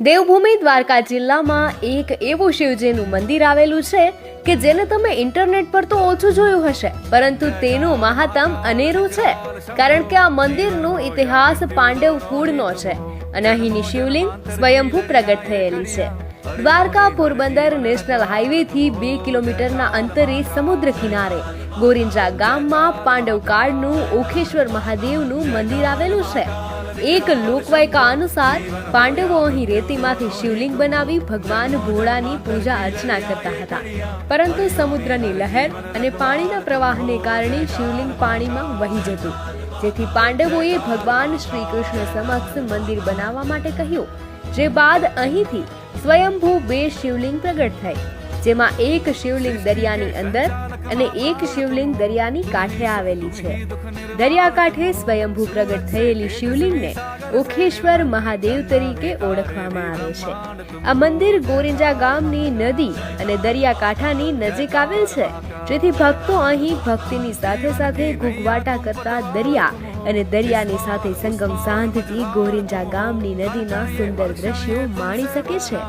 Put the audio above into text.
દેવભૂમિ દ્વારકા જિલ્લામાં એક એવું શિવજીનું મંદિર આવેલું છે કે જેને તમે ઇન્ટરનેટ પર તો ઓછું જોયું હશે, પરંતુ તેનું મહાત્મ અનેરું છે, કારણ કે આ મંદિરનો ઇતિહાસ પાંડવ કુળનો છે અને અહીંની શિવલિંગ સ્વયંભૂ પ્રગટ થયેલી છે. દ્વારકા પોરબંદર નેશનલ હાઈવે થી બે કિલોમીટરના અંતરે સમુદ્ર કિનારે, ગોરિંજા ગામમાં પાંડવ કાળનું ઓખેશ્વર મહાદેવનું મંદિર આવેલું છે. એક લોકવાયકા અનુસાર પાંડવો અહીં રેતીમાંથી શિવલિંગ બનાવી ભગવાન ભોળાની પૂજા અર્ચના કરતા હતા. પરંતુ સમુદ્રની લહેર અને પાણીના પ્રવાહને કારણે શિવલિંગ પાણીમાં વહી જતું. જેથી પાંડવોએ ભગવાન શ્રી કૃષ્ણ સમક્ષ મંદિર બનાવવા માટે કહ્યું, જે બાદ અહીંથી સ્વયંભૂ બે શિવલિંગ પ્રગટ થઈ જેમાં એક શિવલિંગ દરિયાની અંદર અને એક શિવલિંગ દરિયાની કાંઠે આવેલી છે. દરિયાકાંઠે સ્વયંભૂ પ્રગટ થયેલી શિવલિંગને ઓખેશ્વર મહાદેવ તરીકે ઓળખવામાં આવે છે. આ મંદિર ગોરિંજા ગામની નદી અને દરિયાકાંઠાની નજીક આવેલ છે, જેથી ભક્તો અહીં ભક્તિની સાથે સાથે ઘૂઘવાટા કરતા દરિયા અને દરિયાની સાથે સંગમ સાંધતી ગોરિંજા ગામની નદીના સુંદર દ્રશ્યો માણી શકે છે.